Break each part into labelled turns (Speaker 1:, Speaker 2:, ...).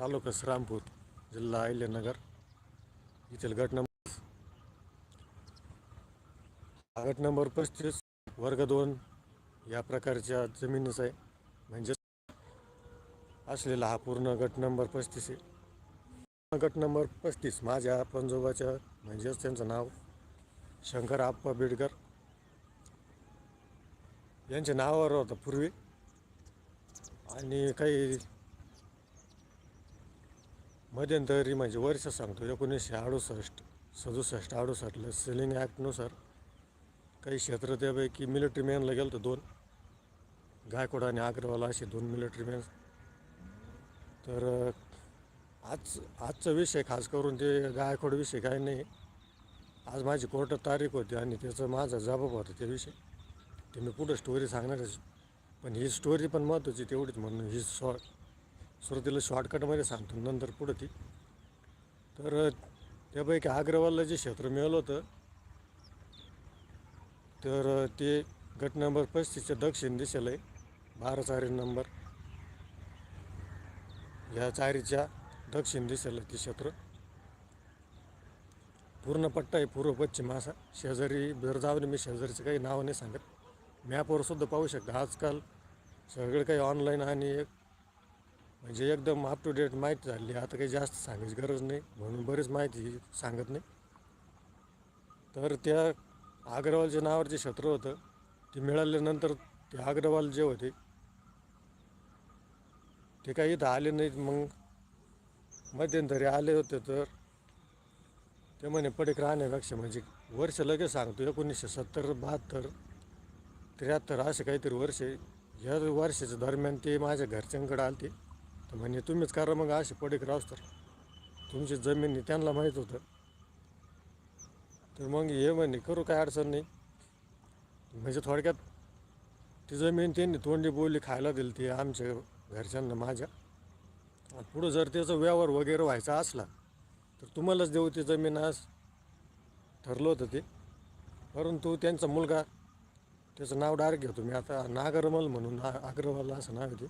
Speaker 1: तालुका श्रामपूर जिल्हा अहिल्यानगर येथील गट नंबर हा गट नंबर पस्तीस वर्ग दोन या प्रकारच्या जमिनीचा आहे. म्हणजे असलेला हा पूर्ण गट नंबर पस्तीस आहे. गट नंबर पस्तीस माझ्या पंजोबाच्या म्हणजेच त्यांचं नाव शंकर आप्पा बेडकर. यांच्या नावावर होतं पूर्वी. आणि काही मध्यंतरी म्हणजे वर्ष सांगतो एकोणीसशे अडुसष्ट सदुसष्ट अडुसष्टला सेलिंग ॲक्टनुसार काही क्षेत्र त्यापैकी मिलिटरी मॅनला गेलं होतं दोन. गायकवाड आणि अग्रवाला असे दोन मिलिटरी मॅन तर आज आजचा विषय खास करून ते गायकवाड विषय काय नाही. आज माझी कोर्टात तारीख होती आणि त्याचं माझा जबाब होता त्या विषय. ते मी पुढं स्टोरी सांगणारच पण ही स्टोरी पण महत्त्वाची तेवढीच म्हणून ही शॉर्ट सुरुवातीला शॉर्टकटमध्ये सांगतो नंतर पुढं ती. तर त्यापैकी अग्रवालला जे क्षेत्र मिळालं होतं तर ते गट नंबर पस्तीसच्या दक्षिण दिशेला आहे. बारा चारी नंबर. ह्या चारीच्या दक्षिण दिशेला ते क्षेत्र. पूर्ण पट्टा आहे पूर्व पश्चिम असा. शेजारी बेरजावने मी शेजारीचं काही नाव नाही सांगत. मॅपवर सुद्धा पाहू शकता. आजकाल सगळं काही ऑनलाईन आणि एक म्हणजे एकदम अप टू डेट माहिती झाली. आता काही जास्त सांगायची गरज नाही. म्हणून बरीच माहिती सांगत नाही. तर त्या अग्रवालच्या नावावर जे क्षेत्र होतं. ते मिळाल्यानंतर ते अग्रवाल जे होते ते काही इथं आले नाहीत. मग मध्यंतरी आले होते तर ते म्हणे पडीक राहण्यापेक्षा म्हणजे वर्ष लगेच सांगतो. एकोणीसशे सत्तर बहात्तर त्र्याहत्तर असे काहीतरी वर्ष या वर्षाच्या दरम्यान ते माझ्या घरच्यांकडे आलते. तर म्हणे तुम्हीच करा मग असे पडेक राहस तर. तुमची जमीन त्यांना माहीत होतं. तर मग हे म्हणे करू काय अडचण नाही. म्हणजे थोडक्यात ती जमीन त्यांनी तोंडी बोली खायला दिली ती आमच्या घरच्यांना माझ्या. पुढं जर त्याचा व्यवहार वगैरे व्हायचा असला तर तुम्हालाच देऊ ती जमीन आज ठरलं होतं ते. परंतु त्यांचा मुलगा त्याचं नाव डायरेक्ट घेतो मी आता नागरमल म्हणून ना अग्रवाल असं नाव आहे ते.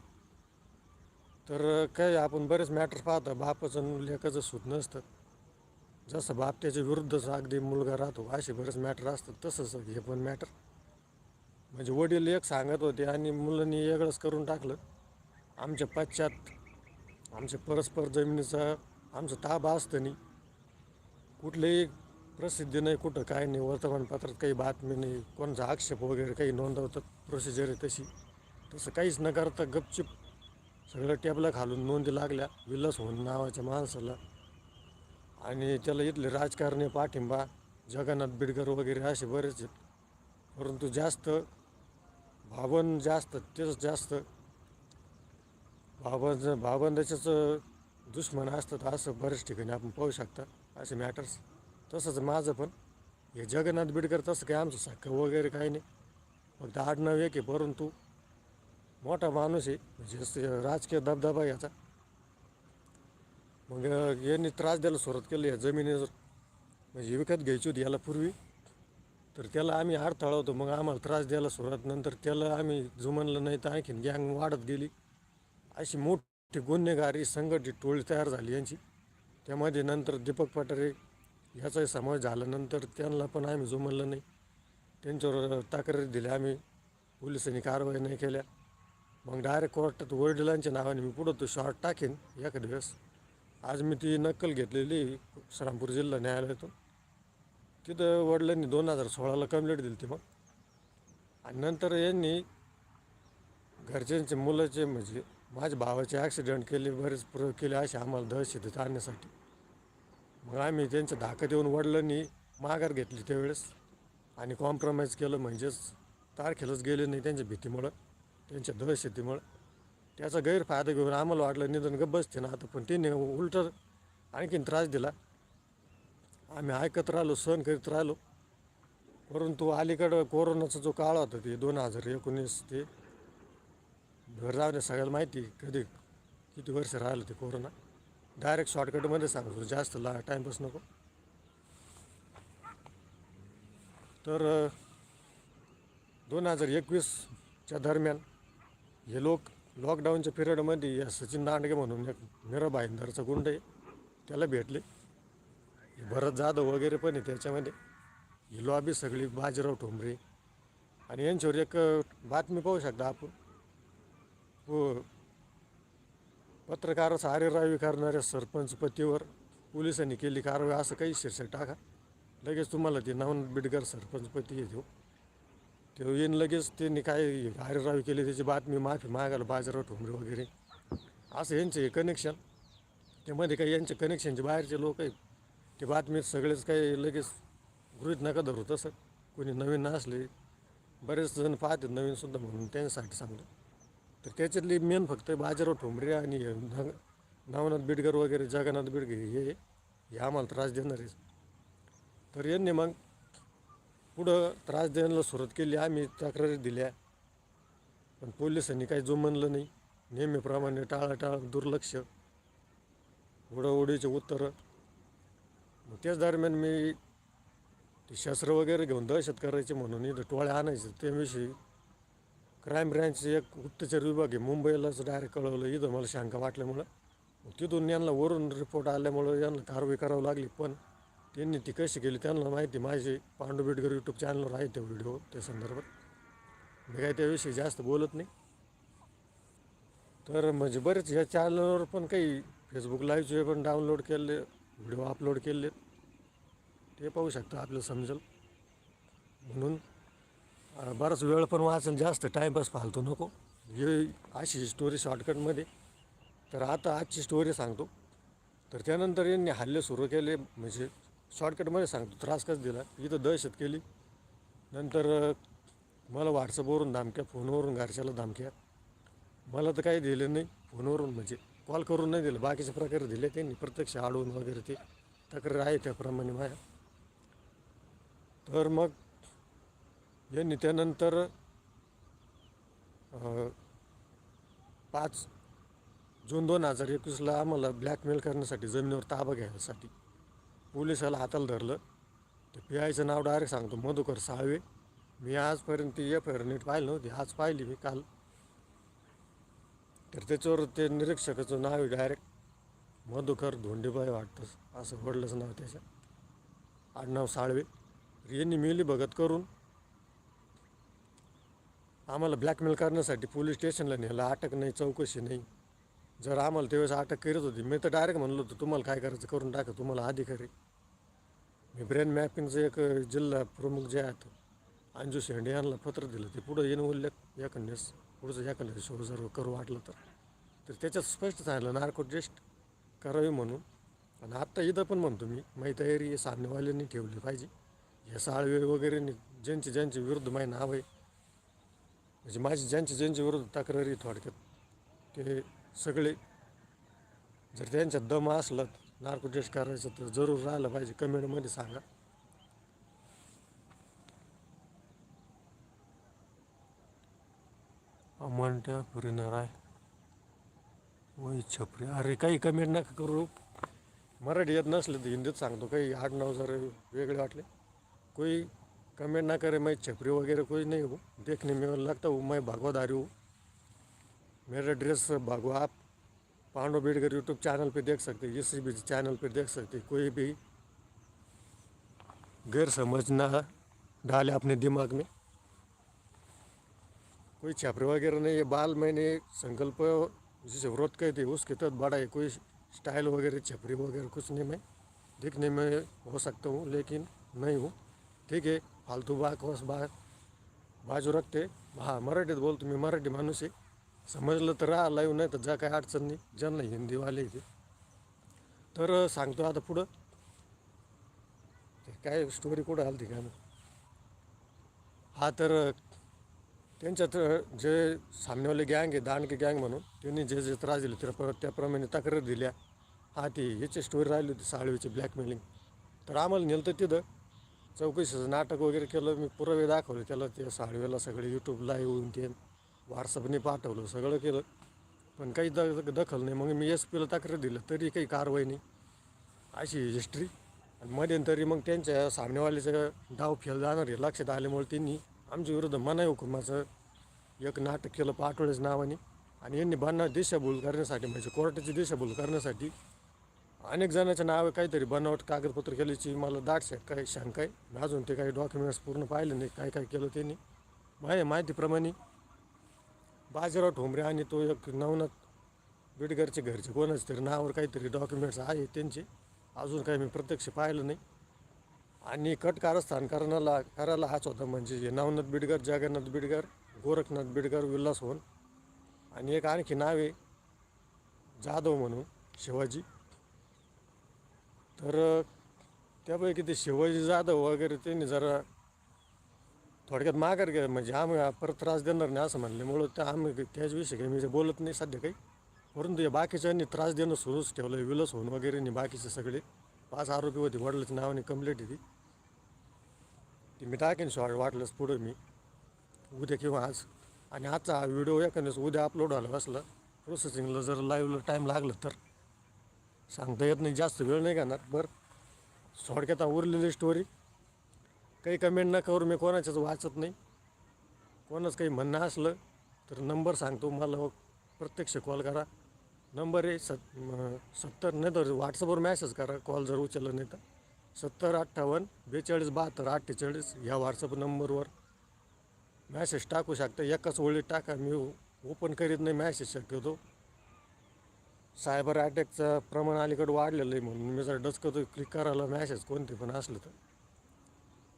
Speaker 1: तर काय आपण बरेच मॅटर पाहतो. बापाचं लेखाचं लेकाचं नसतं. जसं बाप त्याच्या विरुद्धच अगदी मुलगा राहतो असे बरेच मॅटर असतात. तसंच हे पण मॅटर म्हणजे वडील एक सांगत होते आणि मुलांनी वेगळंच करून टाकलं. आमच्या पाश्चात आमच्या परस्पर जमिनीचा आमचा ताबा असतं नाही. कुठलेही प्रसिद्धी नाही कुठं काय नाही. वर्तमानपत्रात काही बातमी नाही. कोणचा आक्षेप वगैरे काही नोंदवतात. प्रोसिजर आहे तशी. तसं काहीच न करता गपचिप सगळं टेबला खालून नोंदी लागल्या. विलास होऊन नावाच्या माणसाला. आणि त्याला इथले राजकारणी पाठिंबा जगन्नाथ बिडकर वगैरे असे बरेच आहेत. परंतु जास्त भावन जास्त तेच जास्त. भाबंद भाबंदाच्याच दुश्मन असतात असं बऱ्याच ठिकाणी आपण पाहू शकता. असे मॅटर्स तसंच माझं पण. हे जगन्नाथ बिडकर तसं काही आमचं साखर वगैरे काही नाही. फक्त आडनाव एक आहे परंतु मोठा माणूस आहे. म्हणजे असं राजकीय दबदबा याचा. मग यांनी त्रास द्यायला सुरुवात केली या जमिनीवर. म्हणजे विकत घ्यायची होती याला पूर्वी. तर त्याला आम्ही अडथळा होतो. मग आम्हाला त्रास द्यायला सुरुवात नंतर त्याला आम्ही जुमनलं नाही तर आणखीन गँग वाढत गेली. अशी मोठी गुन्हेगारी संघटित टोळी तयार झाली यांची. त्यामध्ये नंतर दीपक पठारे ह्याचाही समावेश झाल्यानंतर त्यांना पण आम्ही जुमनलं नाही. त्यांच्यावर तक्रारी दिल्या आम्ही. पोलिसांनी कारवाई नाही केल्या. मग डायरेक्ट कोर्टात वडिलांच्या नावाने मी पुढं तो शॉर्ट टाकेन. एखाद्या वेळेस आज मी ती नक्कल घेतलेली श्रामपूर जिल्हा न्यायालयातून. तिथं वडिलांनी दोन हजार सोळाला कंप्लेंट दिली ती मग. आणि नंतर यांनी घरच्यांचे मुलाचे म्हणजे माझ्या भावाचे ॲक्सिडेंट केले बरेच प्रयोग केले असे आम्हाला दहशतीत आणण्यासाठी. मग आम्ही त्यांच्या धाकात येऊन वडिलांनी माघार घेतली त्यावेळेस. आणि कॉम्प्रोमाइज केलं म्हणजेच तारखेलाच गेले नाही त्यांच्या भीतीमुळं. त्यांच्या दहशतीमुळं त्याचा गैरफायदा घेऊन आम्हाला वाटलं निधन गप्प बसते ना आता पण त्यांनी उलट आणखीन त्रास दिला. आम्ही ऐकत राहिलो सहन करीत राहिलो. परंतु अलीकडं कोरोनाचा जो काळ होता ते दोन हजार एकोणीस ते घर जाऊन सगळ्याला माहिती कधी किती वर्ष राहिलं ते कोरोना. डायरेक्ट शॉर्टकटमध्ये सांगतो जास्त ला टाईमपास नको. तर दोन हजार एकवीसच्या दरम्यान हे लोक लॉकडाऊनच्या पिरियडमध्ये या सचिन दांडगे म्हणून एक मीरा भाईंदरचा गुंड आहे. त्याला भेटले. भरत जाधव वगैरे पण आहे त्याच्यामध्ये. ही लॉबी सगळी बाजीराव ठोंबरे. आणि यांच्यावर एक बातमी पाहू शकता आपण. हो. पत्रकाराचा आरेरावी करणाऱ्या सरपंच पतीवर पोलिसांनी केली कारवाई असं काही शीर्षक टाका. लगेच तुम्हाला ते नवन बिडगर सरपंचपती येतो. ते येईन लगेच. त्यांनी काय आरेरावी केली त्याची बातमी माफी मागायला बाजारावर ठोंबरे वगैरे. असं यांचे कनेक्शन त्यामध्ये काही यांचे कनेक्शनचे बाहेरचे लोक आहेत. ते बातमीत सगळेच काही लगेच गृहित नका धरू तसं. कोणी नवीन असले बरेच जण पाहतात नवीनसुद्धा म्हणून त्यांच्यासाठी सांगलं तर त्याच्यातली मेन फक्त बाजाराव ठोंबरे आणि नवनाथ बिडकर वगैरे जगन्नाथ बिडकर हे हे आम्हाला त्रास देणार. आहे तर यांनी मग पुढं त्रास द्यायला सुरुवात केली आम्ही तक्रारी दिल्या. पण पोलिसांनी काही जुमनलं नाही. नेहमीप्रमाणे टाळाटाळ दुर्लक्ष ओढाओढीचे उत्तरं. मग त्याच दरम्यान मी ते शस्त्र वगैरे घेऊन दहशत करायचे म्हणून इथं टोळ्या आणायचे. त्याविषयी क्राईम ब्रँचचे एक गुप्तचर विभाग आहे. मुंबईलाच डायरेक्ट कळवलं. इथं मला शंका वाटल्यामुळं. मग तिथून यांना वरून रिपोर्ट आल्यामुळं यांना कारवाई करावी लागली. पण त्यांनी ती कशी केली. त्यांना माहिती माझे पांडू यूट्यूब चॅनलवर आहे ते व्हिडिओ त्या संदर्भात. मी काय त्याविषयी जास्त बोलत नाही. तर म्हणजे बरेच ह्या चॅनलवर पण काही फेसबुक लाईव्हचे पण डाउनलोड केले व्हिडिओ अपलोड केले. ते पाहू शकता आपलं समजेल. म्हणून बराच वेळ पण वाचेल जास्त टाईमपास फालतो नको. हे अशी स्टोरी शॉर्टकटमध्ये तर आता आजची स्टोरी सांगतो. तर त्यानंतर यांनी हल्ले सुरू केले म्हणजे शॉर्टकटमध्ये सांगतो त्रास कसं दिला. इथं दहशत केली. नंतर मला व्हॉट्सअपवरून धामक्या फोनवरून घरच्याला धामक्या. मला तर काही दिलं नाही फोनवरून म्हणजे कॉल करून नाही दिलं बाकीचे प्रकारे दिले त्यांनी प्रत्यक्ष आडवून वगैरे ते तक्रार आहे त्याप्रमाणे माझ्या. तर मग यांनी त्यानंतर पाच जून दोन हजार एकवीसला आम्हाला ब्लॅकमेल करण्यासाठी जमिनीवर ताबा घ्यायसाठी पोलिसाला हाताला धरलं. ते पी आयचं नाव डायरेक्ट सांगतो मधुकर साळवे. मी आजपर्यंत ती एफ आय आर नीट पाहिली नव्हती आज पाहिली मी काल. तर त्याच्यावर ते निरीक्षकाचं नाव आहे डायरेक्ट मधुकर धोंडेबाई वाटतं असं वडलंच नाव त्याच्या. आडनाव साळवे. यांनी मिली भगत करून. आम्हाला ब्लॅकमेल करण्यासाठी पोलीस स्टेशनला नेलं अटक नाही चौकशी नाही. जर आम्हाला त्यावेळेस अटक करत होती मी तर डायरेक्ट म्हणलो होतो तुम्हाला काय करायचं करून टाका तुम्हाला अधिकारी. मी ब्रेन मॅपिंगचं एक जिल्हा प्रमुख जे आहेत अंजू शेंडे यांना पत्र दिलं. ते पुढं येणं उल्लेख एखाद्यास पुढचं एखाद्या शो जर करू वाटलं तर. तर त्याच्यात स्पष्ट सांगितलं नार्को टेस्ट करावी म्हणून. आणि आत्ता इथं पण म्हणतो मी माही तयारी सामनेवाल्यांनी ठेवली पाहिजे. हे साळवे वगैरे ज्यांचे ज्यांचे विरुद्ध माही नाव आहे म्हणजे माझी ज्यांचे ज्यांच्या विरुद्ध तक्रारी थोडक्यात ते सगळे. जर त्यांच्यात दम असलं नार्को टेस्ट करायचं तर जरूर राहिलं पाहिजे. कमेंटमध्ये सांगा. म्हणत्या पुरीणार आहे वही छपरी. अरे काही कमेंट नका करू. मराठी येत नसले तर हिंदीत सांगतो. काही आठ नऊ जर वेगळे वाटले. कोई कमेंट ना करे मैं छपरी वगैरह कोई नहीं हूँ. देखने में लगता हूँ मैं भगवाधारी हूँ. मेरा ड्रेस भगवा, आप पांडव बेड़कर यूट्यूब चैनल पे देख सकते हैं किसी भी चैनल पे देख सकते हैं, कोई भी गैर समझ ना डाले अपने दिमाग में। कोई छपरे वगैरह नहीं है, बाल मैंने संकल्प जिसे व्रत कहते हैं, उसके तहत बड़ा है, कोई स्टाइल वगैरह, छपरी वगैरह कुछ नहीं मैं, दिखने में हो सकता हूँ, लेकिन नहीं हूँ। ठीक आहे फालतू बा बाजू रखते हाँ। मराठीत बोलतो मी मराठी माणूस आहे समजलं तर राहा लाईव्ह नाही तर जा काय अडचण नाही. ज्यांना हिंदीवाले आहे ते तर सांगतो आता पुढं. ते काय स्टोरी कुठं आली काय हा तर त्यांच्यात जे सामनेवाले गँग आहे दांडके गँग म्हणून त्यांनी जे जे त्रास दिले त्या त्याप्रमाणे तक्रार दिल्या. हा ती ह्याची स्टोरी राहिली होती साळवीची ब्लॅकमेलिंग तर आम्हाला नेलं तर तिथं. चौकशीचं नाटक वगैरे केलं मी पुरावे दाखवले. त्याला ते साळवेला सगळे यूट्यूब लाईव्ह ते. व्हॉट्सअपने पाठवलं सगळं केलं. पण काही द दखल नाही. मग मी एस पीला तक्रार दिलं. तरी काही कारवाई नाही. अशी हिस्ट्री आणि मध्यंतरी मग त्यांच्या सामनेवाल्याचं डाव फेल जाणार आहे. लक्षात आल्यामुळे त्यांनी आमच्या विरुद्ध मनाई हुकुमाचं एक नाटक केलं पाटोळेच नावाने. आणि यांनी बनाव दिशाभूल करण्यासाठी म्हणजे कोर्टाची दिशाभूल करण्यासाठी अनेक जणांच्या नावे काहीतरी बनावट कागदपत्र केल्याची मला दाट शंका काही शंका आहे. मी अजून ते काही डॉक्युमेंट्स पूर्ण पाहिले नाही. काय काय केलं त्यांनी? माझ्या माहितीप्रमाणे बाजीराव ठोंबरे आणि तो एक नवनाथ बिडगरचे घरचे. कोणाच तरी नावावर काहीतरी डॉक्युमेंट्स आहे त्यांचे. अजून काही मी प्रत्यक्ष पाहिलं नाही. आणि कट कारस्थान करण्याला करायला हाच होता म्हणजे हे नवनाथ बिडगर जगन्नाथ बिडगर गोरखनाथ बिडगर विलास होन. आणि एक आणखी नाव आहे जाधव म्हणून शिवाजी. तर त्यापैकी ते शिवाजी जाधव वगैरे त्यांनी जरा थोडक्यात माघार घ्या म्हणजे आम्ही परत त्रास देणार नाही असं म्हणल्यामुळं तर आम्ही त्याचविषयी काही मी बोलत नाही सध्या काही. परंतु या बाकीच्यांनी त्रास देणं सुरूच ठेवलं आहे विलस होऊन वगैरे नाही बाकीचे सगळे. पाच आरोपी होते वडिलाचं नावाने कम्प्लेट आहे ती. ती मी टाकेन शॉर्ट वाटलंच पुढं मी. उद्या किंवा आज. आणि आजचा हा व्हिडिओ एखाद्याच उद्या अपलोड व्हायला बसला प्रोसेसिंगला जर लाईव्हला टाईम लागला तर. सांगता येत नाही जास्त वेळ नाही घेणार. बरं. थोडक्यात उरलेली स्टोरी काही कमेंट न करू मी कोणाच्याच वाचत नाही. कोणाच काही म्हणणं असलं तर नंबर सांगतो मला. प्रत्यक्ष कॉल करा. नंबर आहे सत सत्तर नाही तर व्हॉट्सअपवर मॅसेज करा. कॉल जर उचललं नाही तर. सत्तर अठ्ठावन्न बेचाळीस बहात्तर अठ्ठेचाळीस ह्या व्हॉट्सअप नंबरवर मॅसेज टाकू शकता. एकाच ओळीत टाका. मी ओपन करीत नाही मॅसेज शक्यतो. सायबर अटॅकचं प्रमाण अलीकडे वाढलेलं आहे म्हणून मी जर डचकतो क्लिक करायला मॅसेज कोणते पण असलं तर.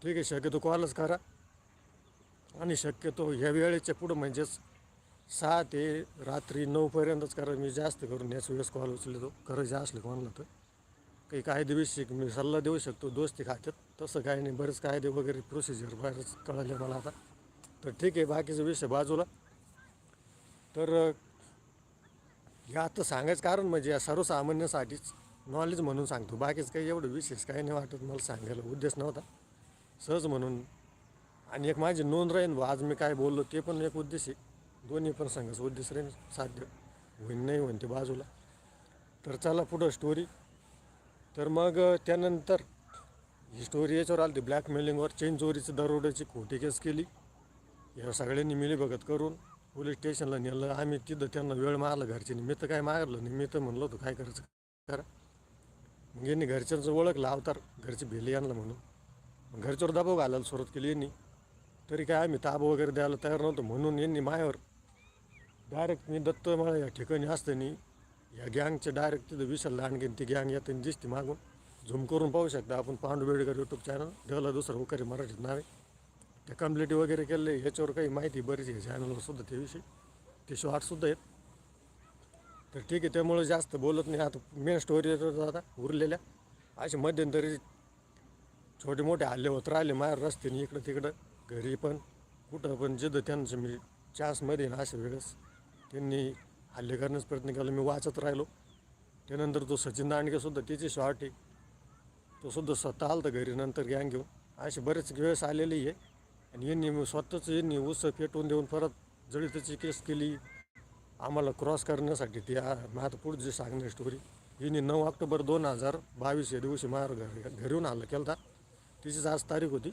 Speaker 1: ठीक आहे शक्यतो कॉलच करा. आणि शक्यतो ह्या वेळेच्या पुढं म्हणजेच सहा ते रात्री नऊपर्यंतच करा. मी जास्त करून याच वेळेस कॉल उचलतो. करायचे असले म्हणलं तर. काही कायदेविषयी मी सल्ला देऊ शकतो. दोस्ती खात्यात. तसं काही नाही. बरेच कायदे वगैरे प्रोसिजर बरेच कळाले मला आता. तर ठीक आहे बाकीचा विषय बाजूला. तर या आता सांगायचं कारण म्हणजे या सर्वसामान्यासाठीच नॉलेज म्हणून सांगतो. बाकीच काही एवढं विशेष काही नाही वाटत मला सांगायला. उद्देश नव्हता. सहज म्हणून. आणि एक माझी नोंद राहीन बा आज मी काय बोललो ते पण एक उद्देश आहे. दोन्ही पण सांगायचं उद्देश राहीन साध्य. होईन नाही होईन ते बाजूला. तर चला पुढं स्टोरी तर मग त्यानंतर ही स्टोरी याच्यावर आली ती ब्लॅकमेलिंगवर चेन चोरीची दरोड्याची खोटी केस केली. या सगळ्यांनी मिली बघत करून पोलीस स्टेशनला नेलं. आम्ही तिथं त्यांना वेळ मारला घरच्यांनी मी तर काय मारलं? नाही मी तर म्हणलो होतो काय करायचं? करा. मग यांनी घरच्यांचं ओळखलं अवतार घरची भेली आणलं म्हणून. घरच्यावर दबाव घालायला सुरुवात केली यांनी. तरी काय आम्ही ताब वगैरे द्यायला तयार नव्हतो म्हणून यांनी मायावर डायरेक्ट मी दत्तमाळा या ठिकाणी असताना या गँगचे डायरेक्ट तिथं विशाल आणखीन ती गँग येते दिसते मागून. झूम करून पाहू शकता आपण पांडू बेडकर यूट्यूब चॅनल ढला दुसरं वगैरे मराठीत नावे त्या कम्प्लिटी वगैरे केले याच्यावर काही माहिती बरीच आहे चॅनलवर सुद्धा त्याविषयी ते शॉर्टसुद्धा आहेत. तर ठीक आहे त्यामुळे जास्त बोलत नाही. आता मेन स्टोरी आता उरलेल्या. असे मध्यंतरी छोटे मोठे हल्ले होत राहिले माहेर रस्त्याने इकडं तिकडं. घरी पण कुठं पण जिथं त्यांचं मी चासमध्ये ना अशा वेळेस त्यांनी हल्ले करण्याचा प्रयत्न केला. मी वाचत राहिलो. त्यानंतर तो सचिन दांडगेसुद्धा त्याची शॉर्ट आहे. तो सुद्धा स्वतः आलता घरी नंतर गँग घेऊन. असे बरेच वेळेस आलेली आहे आणि यांनी मी स्वतःच यांनी उस पेटवून देऊन परत जळीताची केस केली आम्हाला क्रॉस करण्यासाठी ती आ- मग आता पुढे जे स्टोरी यांनी नऊ ऑक्टोबर दोन हजार बावीस या दिवशी मार घर घरून आलं केला होता तिचीच आज तारीख होती.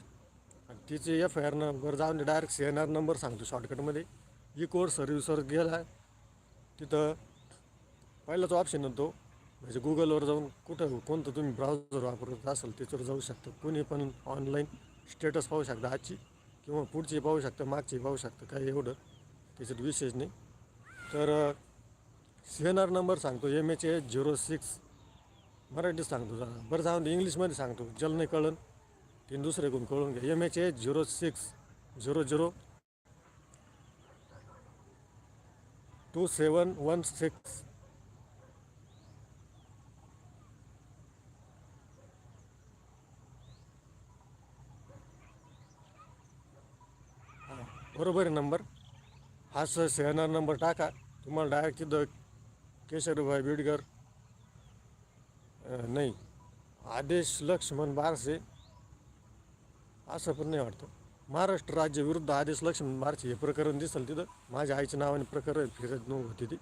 Speaker 1: आणि तिचे एफ आय आर नंबर जाऊन direct C N R number सांगतो शॉर्टकटमध्ये ई कोड सर्व्हिसवर गेला तिथं पहिलाच ऑप्शन होतो. म्हणजे गुगलवर जाऊन कुठं कोणतं तुम्ही ब्राउझर वापरत असाल त्याच्यावर जाऊ शकता. कोणी पण ऑनलाईन स्टेटस पाहू शकता आजची किंवा पुढची पाहू शकता मागची पाहू शकता काही एवढं त्याच्यात विशेष नाही. तर सी एन आर नंबर सांगतो M H H zero six मराठीत सांगतो जरा. बरं जाऊन इंग्लिशमध्ये सांगतो. जल नाही कळन तीन दुसरे गुण कळून घ्या M H H zero six zero zero two seven one six बरोबर आहे नंबर हा सर नंबर टाका। तुम्हाला डायरेक्ट तिथं केशरभाई बिडकर नाही आदेश लक्ष्मण बारसे असं पण नाही वाटतं. महाराष्ट्र राज्य विरुद्ध आदेश लक्ष्मण मार्च हे प्रकरण दिसेल तिथं. माझ्या आईच्या नावाने प्रकरण फिरत नऊ होती ती.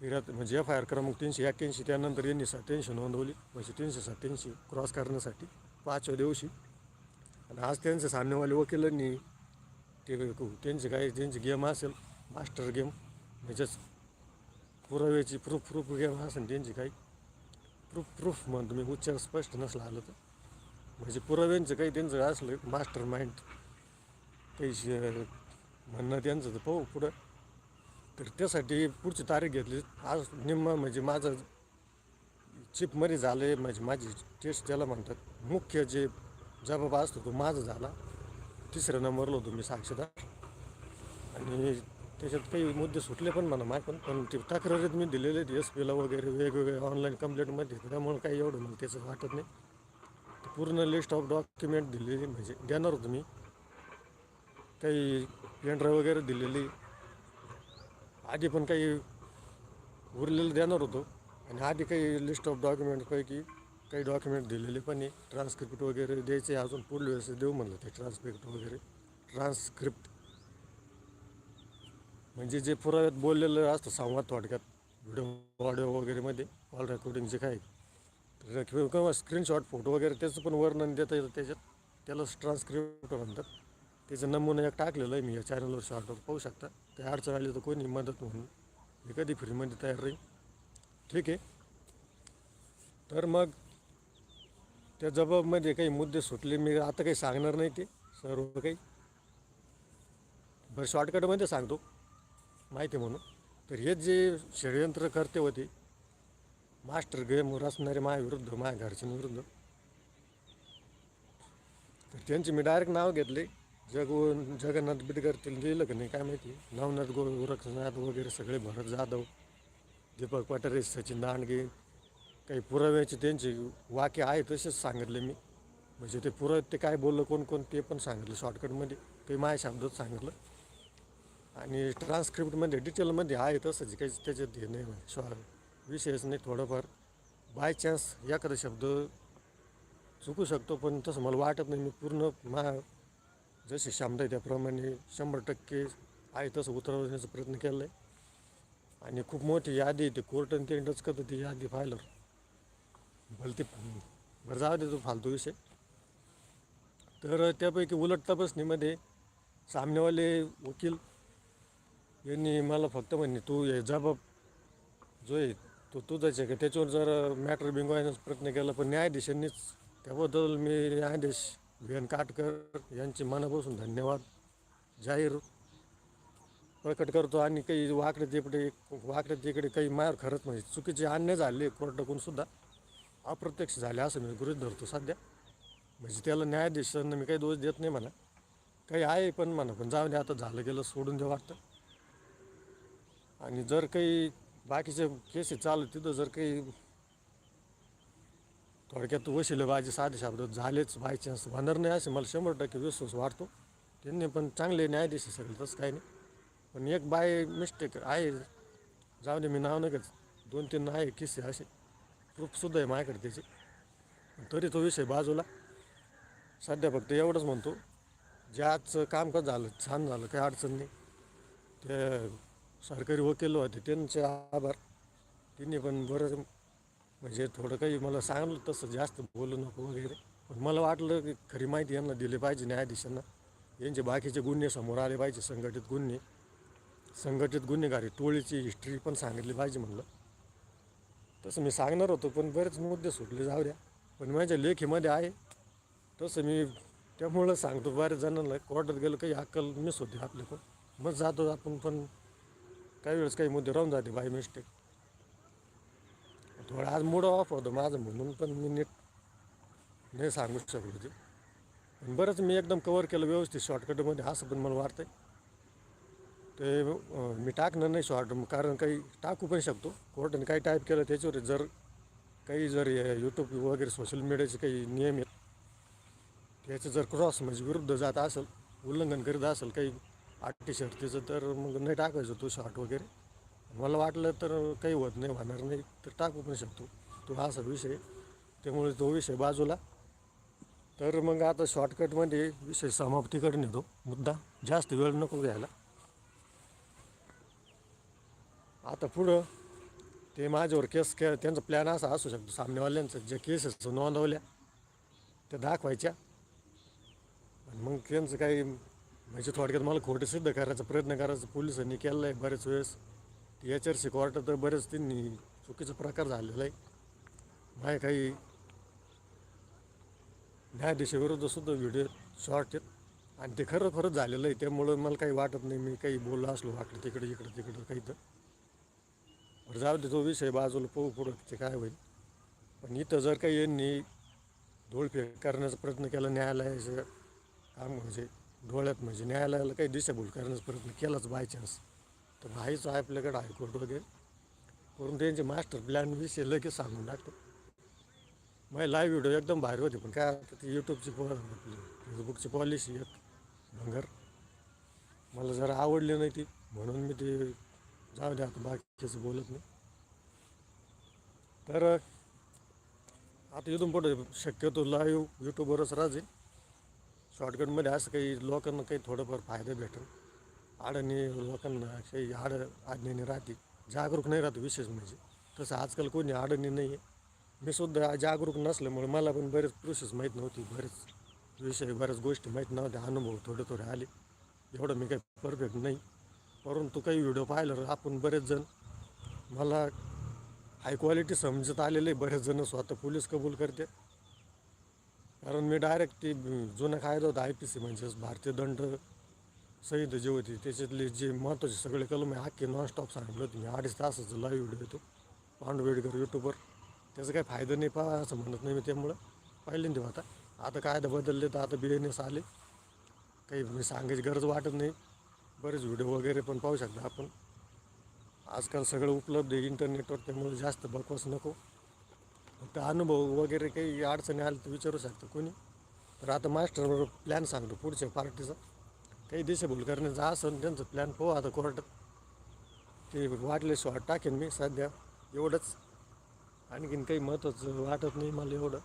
Speaker 1: फिरत म्हणजे एफ आय आर क्रमांक तीनशे एक्क्याऐंशी त्यानंतर यांनी सत्याऐंशी नोंदवली. म्हणजे तीनशे सत्याऐंशी क्रॉस करण्यासाठी पाचव्या दिवशी. आणि आज त्यांचे सामनेवाले वकिलांनी ते त्यांचे काही त्यांची गेम असेल मास्टर गेम म्हणजेच पुराव्याची प्रूफ प्रूफ गेम असेल त्यांची काही प्रूफ प्रूफ म्हणतो मी उच्चार स्पष्ट नसला आलं तर. म्हणजे पुराव्यांचं काही त्यांचं असलं मास्टर माइंड काही श- म्हणणं त्यांचं तर पाहू पुढं. तर त्यासाठी पुढची तारीख घेतली. आज निम्म म्हणजे माझं चिपमध्ये झालं म्हणजे माझी टेस्ट त्याला म्हणतात. मुख्य जे जबाब असतो तो माझा झाला. तिसऱ्या नंबरला होतो मी साक्षीदार. आणि त्याच्यात काही मुद्दे सुटले पण म्हणा माय पण पण ते तक्रारीत मी दिलेले एस पीला वगैरे वेगवेगळे ऑनलाईन कंप्लेंटमध्ये त्यामुळे काही एवढं मग त्याचं वाटत नाही. पूर्ण लिस्ट ऑफ डॉक्युमेंट दिलेली म्हणजे देणार होतो मी. काही पेनड्राईव्ह वगैरे दिलेली. आधी पण काही उरलेलं देणार होतो. आणि आधी काही लिस्ट ऑफ डॉक्युमेंटपैकी काही डॉक्युमेंट दिलेले पण आहे. ट्रान्सक्रिप्ट वगैरे द्यायचे अजून पुढल्या वेळेस देऊ म्हणलं ते ट्रान्सक्रिप्ट वगैरे. ट्रान्सक्रिप्ट म्हणजे जे पुराव्यात बोललेलं असतं संवाद थोडक्यात व्हिडिओ ऑडिओ वगैरेमध्ये कॉल रेकॉर्डिंगचे काही किंवा स्क्रीनशॉट फोटो वगैरे त्याचं पण वर्णन देता येतं त्याच्यात. त्यालाच ट्रान्सक्रिप्ट म्हणतात. त्याचं नमुना एक टाकलेलं आहे मी या चॅनलवर शॉर्टवर पाहू शकता. काही अडचण आली तर कोणी मदत म्हणून. मी कधी फ्रीमध्ये तयार राहील ठीक आहे. तर मग त्या जबाबमध्ये काही मुद्दे सुटले. मी आता काही सांगणार नाही ते. सर्व काही. बरं शॉर्टकटमध्ये सांगतो. माहिती म्हणून. तर हे जे षडयंत्र करते होते मास्टर गेम रचणारे माझ्याविरुद्ध माझ्या घरच्यांविरुद्ध तर त्यांचे मी डायरेक्ट नाव घेतले. जग जगन्नाथ बिडकर लिहिलं का नाही काय माहिती. नवनाथ गो गोरखनाथ वगैरे सगळे भरत जाधव दीपक पटारे सचिन दांडगे काही पुराव्याचे त्यांचे वाक्य आहे तसेच सांगितले मी. म्हणजे ते पुरा ते काय बोललं कोण कोण ते पण सांगितलं शॉर्टकटमध्ये ते माझ्या शब्दात सांगितलं. आणि ट्रान्सक्रिप्टमध्ये डिटेलमध्ये आहे तसंच काही त्याच्यात हे नाही शॉ विषयच नाही थोडंफार. बाय चान्स एखादा शब्द चुकू शकतो पण तसं मला वाटत नाही. मी पूर्ण मा जशी क्षमता आहे त्याप्रमाणे शंभर टक्के आहे तसं उतरवण्याचा प्रयत्न केला आहे आणि खूप मोठी यादी आहे ते कोर्टन आणि ते डचकत ती यादी फायलर भलती ते बरं जाऊ दे तो फालतू विषय. तर त्यापैकी उलट तपासणीमध्ये सामनेवाले वकील यांनी मला फक्त म्हणणे तू हे जबाब जो आहे तो तुझाच आहे का त्याच्यावर जर मॅटर बिंगवायचा प्रयत्न केला पण न्यायाधीशांनीच. त्याबद्दल मी न्यायाधीश व्ही एन काटकर यांचे मनापासून धन्यवाद. जाहीर प्रकट करतो आणि काही वाकडे तिकडे वाकडे तिकडे काही मार खरंच म्हणजे चुकीचे अन्य झाले कोर्टाकडून सुद्धा अप्रत्यक्ष झाले असं मी गृहित धरतो सध्या. म्हणजे त्याला न्यायाधीशांना मी काही दोष देत नाही म्हणा. काही आहे पण म्हणा पण जाऊ दे आता झालं गेलं सोडून दे वाटतं. आणि जर काही बाकीचे केसेस चालू तिथं जर काही थोडक्यात वशिलेबाजी साधे शब्द झालेच बाय चान्स होणार नाही असे मला शंभर टक्के विश्वास वाटतो त्यांनी पण चांगले न्यायाधीश सगळे तसं काही नाही. पण एक बाय मिस्टेक आहे. जाऊ दे मी नाव नकच दोन तीन आहे किस्से असे प्रूफसुद्धा आहे माझ्याकडे त्याचे. तरी तो विषय बाजूला. सध्या फक्त एवढंच म्हणतो. जे आजचं काम कसं झालं छान झालं काही अडचण नाही. ते सरकारी वकील होते त्यांचे आभार. त्यांनी पण बरं म्हणजे थोडं काही मला सांगलं तसं जास्त बोलू नको वगैरे. पण मला वाटलं की खरी माहिती यांना दिली पाहिजे न्यायाधीशांना. यांचे बाकीचे गुन्हे समोर आले पाहिजे संघटित गुन्हे. संघटित गुन्हेगारी टोळीची हिस्ट्री पण सांगितली पाहिजे म्हणलं. तसं मी सांगणार होतो पण बरेच मुद्दे सुटले जाऊ द्या. पण माझ्या लेखीमध्ये आहे तसं मी त्यामुळं सांगतो बऱ्याच जणांना कोर्टात गेलं काही अक्कल मिस होते आपले पण. मग जातो आपण पण काही वेळेस काही मुद्दे राहून जाते बाय मिस्टेक थोडं आज मूड ऑफ होतं माझं म्हणून पण मी नीट नाही सांगू शकलो ते. पण बरंच मी एकदम कवर केलं व्यवस्थित शॉर्टकटमध्ये असं पण मला वाटतंय. ते मी टाकणार नाही शॉर्ट कारण काही टाकू पण शकतो. कोर्टाने काही टाईप केलं त्याच्यावर जर काही जर यूट्यूब वगैरे सोशल मीडियाचे काही नियम आहेत त्याचं जर क्रॉस म्हणजे विरुद्ध जात असेल उल्लंघन करीत असेल काही आठशे शर्तीचं तर मग नाही टाकायचं तो शॉर्ट वगैरे. मला वाटलं तर काही होत नाही होणार नाही तर टाकू पण शकतो. तो हा असा विषय त्यामुळे तो विषय बाजूला. तर मग आता शॉर्टकटमध्ये विषय समाप्तीकडे नेतो. मुद्दा जास्त वेळ नको घ्यायला. आता पुढं ते माझ्यावर केस के त्यांचा प्लॅन असा असू शकतो. सामनेवाल्यांचं जे केसेस नोंदवल्या त्या दाखवायच्या. आणि मग त्यांचं काही म्हणजे थोडक्यात मला खोटं सिद्ध करायचा प्रयत्न करायचा. पोलिसांनी केला आहे बरेच वेळेस. याच्यावरशी कोर्टात तर बरेच त्यांनी चुकीचा प्रकार झालेला आहे. माझ्या काही न्यायाधीशाविरुद्ध सुद्धा व्हिडिओ शॉर्ट आहेत. आणि ते खरं खरंच झालेलं आहे. त्यामुळं मला काही वाटत नाही. मी काही बोललो असलो वाकडं तिकडे इकडं तिकडं काही तर. बरं जाऊ दे तो विषय बाजूला पोहू पुढं ते काय होईल. पण इथं जर काही यांनी धूळफेक करण्याचा प्रयत्न केला न्यायालयाचं काम म्हणजे डोळ्यात म्हणजे न्यायालयाला काही दिशाभूल करण्याचा प्रयत्न केलाच बाय चान्स तर भाईच आहे आपल्याकडे हायकोर्ट वगैरे करून त्यांचे मास्टर प्लॅन विषय लगेच सांगून टाकतो. माझे लाईव्ह व्हिडिओ एकदम भारी होते पण काय आता ती यूट्यूबची पॉ फेसबुकची पॉलिसी एक भंगर. मला जरा आवडली नाही ती म्हणून मी ते जाऊ द्या आता बाकीचं बोलत नाही. तर आता इथून पुढे शक्यतो लाईव्ह यूट्यूबवरच राहते शॉर्टकटमध्ये असं काही लोकांना काही थोडंफार फायदा भेटेल. आडणी लोकांना काही आड आज्ञेने राहते. जागरूक नाही राहत विशेष म्हणजे. तसं आजकाल कोणी आडणी नाही आहे. मी सुद्धा जागरूक नसल्यामुळे मला पण बरेच प्रोसेस माहीत नव्हती. बरेच विषय बऱ्याच गोष्टी माहीत नव्हत्या. अनुभव थोडे थोडे आले. एवढं मी काही परफेक्ट नाही. परंतु काही व्हिडिओ पाहिलं आपण बरेच जण मला हाय क्वालिटी समजत आलेले. बरेच जण स्वतः पोलीस कबूल करते कारण मी डायरेक्ट ती जुना कायदा होता आय पी सी म्हणजेच भारतीय दंड संहिता जी होती त्याच्यातले जे महत्त्वाचे सगळे कलम आहे अख्खे नॉनस्टॉप सांगितलं होते. मी अडीच तासाचं लाईव्ह व्हिडिओ येतो पांडुवेडकर यूट्यूबवर त्याचा काही फायदा नाही पहा असं म्हणत नाही मी त्यामुळं. पहिल्यांदा होता. आता कायदा बदलले तर आता बी एन एस आले. काही मी सांगायची गरज वाटत नाही. बरेच व्हिडिओ वगैरे पण पाहू शकता आपण. आजकाल सगळं उपलब्ध आहे इंटरनेटवर त्यामुळे जास्त बकवास नको. फक्त अनुभव वगैरे काही अडचणी आल्या तर विचारू शकतो कोणी. तर आता मास्टरवर प्लॅन सांगतो पुढच्या पार्टीचा काही दिशाभूल करण्याचा असं त्यांचं प्लॅन पाहू आता कोर्टात ते वाटले शॉट टाकेन मी सध्या. एवढंच. आणखीन काही महत्त्वाचं वाटत नाही मला एवढं.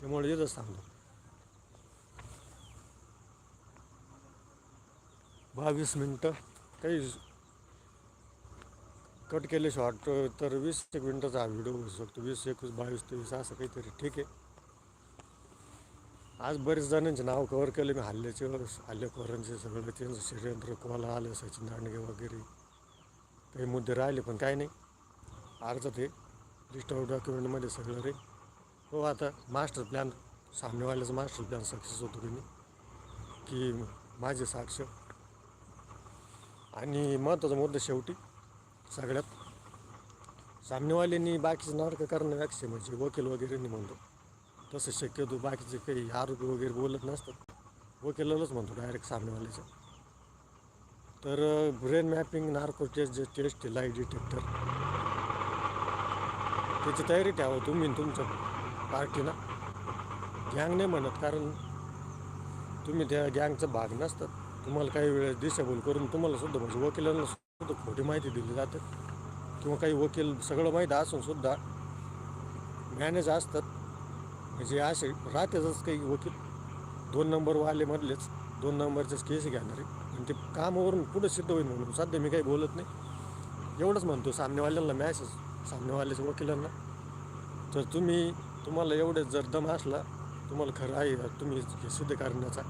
Speaker 1: त्यामुळे येतच सांगतो बावीस मिनटं. काही कट केले शॉर्ट तर वीस एक मिनटाचा हा व्हिडिओ होऊ शकतो. वीस एकवीस बावीस तेवीस असं काहीतरी. ठीक आहे. आज बरेच जणांचे नाव कवर केले. मी हल्ल्याचे हल्लेखोरांचे सगळं त्यांचं षडयंत्र कोला आलं सचिन दांडगे वगैरे. काही मुद्दे राहिले पण काय नाही. अर्ज ते लिस्ट ऑफ डॉक्युमेंटमध्ये सगळं रे. हो आता मास्टर प्लॅन सामनेवाल्याचं मास्टर प्लॅन सक्सेस होतो की नाही? की माझे साक्ष. आणि महत्त्वाचा मुद्दा शेवटी सगळ्यात. सामनेवाल्यांनी बाकीचं नाटकं करण्यापेक्षा म्हणजे वकील वगैरे म्हणतो. तसं शक्यतो बाकीचे काही आरोपी वगैरे बोलत नसतात. वकिलालाच म्हणतो डायरेक्ट सामनेवाल्याचं. तर ब्रेन मॅपिंग नार्को टेस्ट जे टेस्ट आहे लाइट डिटेक्टर त्याची तयारी ठेवा तुम्ही तुमच्या पार्टीनं गँग नाही म्हणत कारण तुम्ही त्या गँगचा भाग नसतात. तुम्हाला काही वेळेस दिशाभूल करून तुम्हाला सुद्धा म्हणजे वकिलांना खोटी माहिती दिली जाते. किंवा काही वकील सगळं माहीत असून सुद्धा मॅनेज असतात. म्हणजे असे राहतेच काही वकील. दोन नंबरवाले मधलेच दोन नंबरचेच केस घेणारे. आणि ते कामावरून पुढे सिद्ध होईल म्हणून सध्या मी काही बोलत नाही. एवढंच म्हणतो सामनेवाल्यांना मॅसेज सामनेवाल्याच्या वकिलांना. तर तुम्ही तुम्हाला एवढे जर दम असला तुम्हाला खरं आहे तुम्ही हे सिद्ध करण्याचा.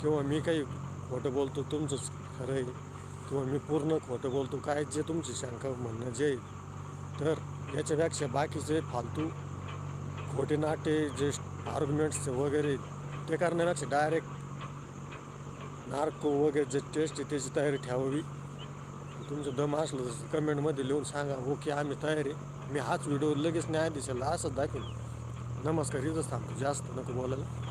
Speaker 1: किंवा मी काही खोटं बोलतो तुमचंच खरं आहे. किंवा मी पूर्ण खोटं बोलतो काय जे तुमची शंका म्हणणं जे तर याच्यापेक्षा बाकीचे फालतू खोटे नाटे जे आर्ग्युमेंट्स वगैरे ते करण्यापेक्षा डायरेक्ट नार्को वगैरे जे टेस्ट आहे त्याची तयारी ठेवावी. तुमचं दम असलं तर कमेंटमध्ये लिहून सांगा हो ओके आम्ही तयारी मी हाच व्हिडिओ लगेच न्यायाधीशाला असंच दाखवेन. नमस्कार इथंच थांबतो. जास्त नको बोलायला.